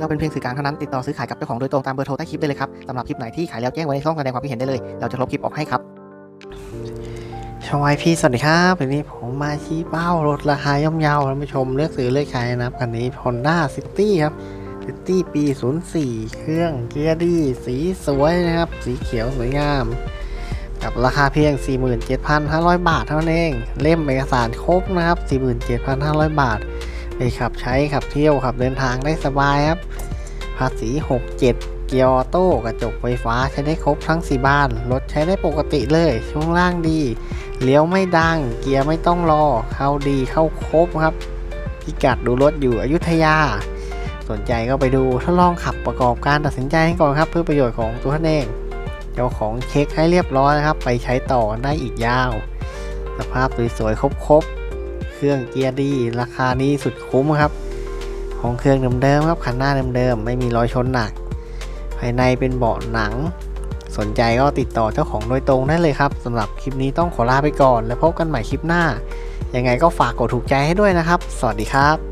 เราเป็นเพียงสื่อกลางเท่านั้นติดต่อซื้อขายกับเจ้าของโดยตรงตามเบอร์โทรใต้คลิปได้เลยครับสำหรับคลิปไหนที่ขายแล้วแจ้งไว้ในช่องแสดงความคิดเห็นได้เลย เราจะลบคลิปออกให้ครับช่องไอพีสวัสดีครับวันนี้ผมมาชี้เป้ารถราคาย่อมเยาท่านผู้ชมเลือกซื้อเลือกขายนะครับคันนี้ Honda City ครับ City ปี 04 เครื่องเกียร์ดี สีสวยนะครับ สีเขียวสวยงาม กับราคาเพียง 47,500 บาทเท่านั้นเอง เล่มเอกสารครบนะครับ 47,500 บาท ไปขับใช้ขับเที่ยวขับเดินทางได้สบายครับ ภาษี 67 เกียร์ออโต้กระจกไฟฟ้าใช้ได้ครบทั้ง 4 บ้าน รถใช้ได้ปกติเลย ช่วงล่างดี เลี้ยวไม่ดัง เกียร์ไม่ต้องรอ เข้าดีเข้าครบครับ พิกัดดูรถอยู่อยุธยา สนใจก็ไปดูทดลองขับประกอบการตัดสินใจให้ก่อนครับ เพื่อประโยชน์ของตัวท่านเองเจ้าของเช็คให้เรียบร้อยนะครับ ไปใช้ต่อได้อีกยาว สภาพสวยๆครบๆ เครื่องเกียร์ดีราคานี้สุดคุ้มครับ ของเครื่องเดิมๆครับคันหน้าเดิมๆไม่มีรอยชนหนัก ภายในเป็นเบาะหนัง สนใจก็ติดต่อเจ้าของโดยตรงได้เลยครับสำหรับคลิปนี้ต้องขอลาไปก่อน แล้วพบกันใหม่คลิปหน้า ยังไงก็ฝากกดถูกใจให้ด้วยนะครับ สวัสดีครับ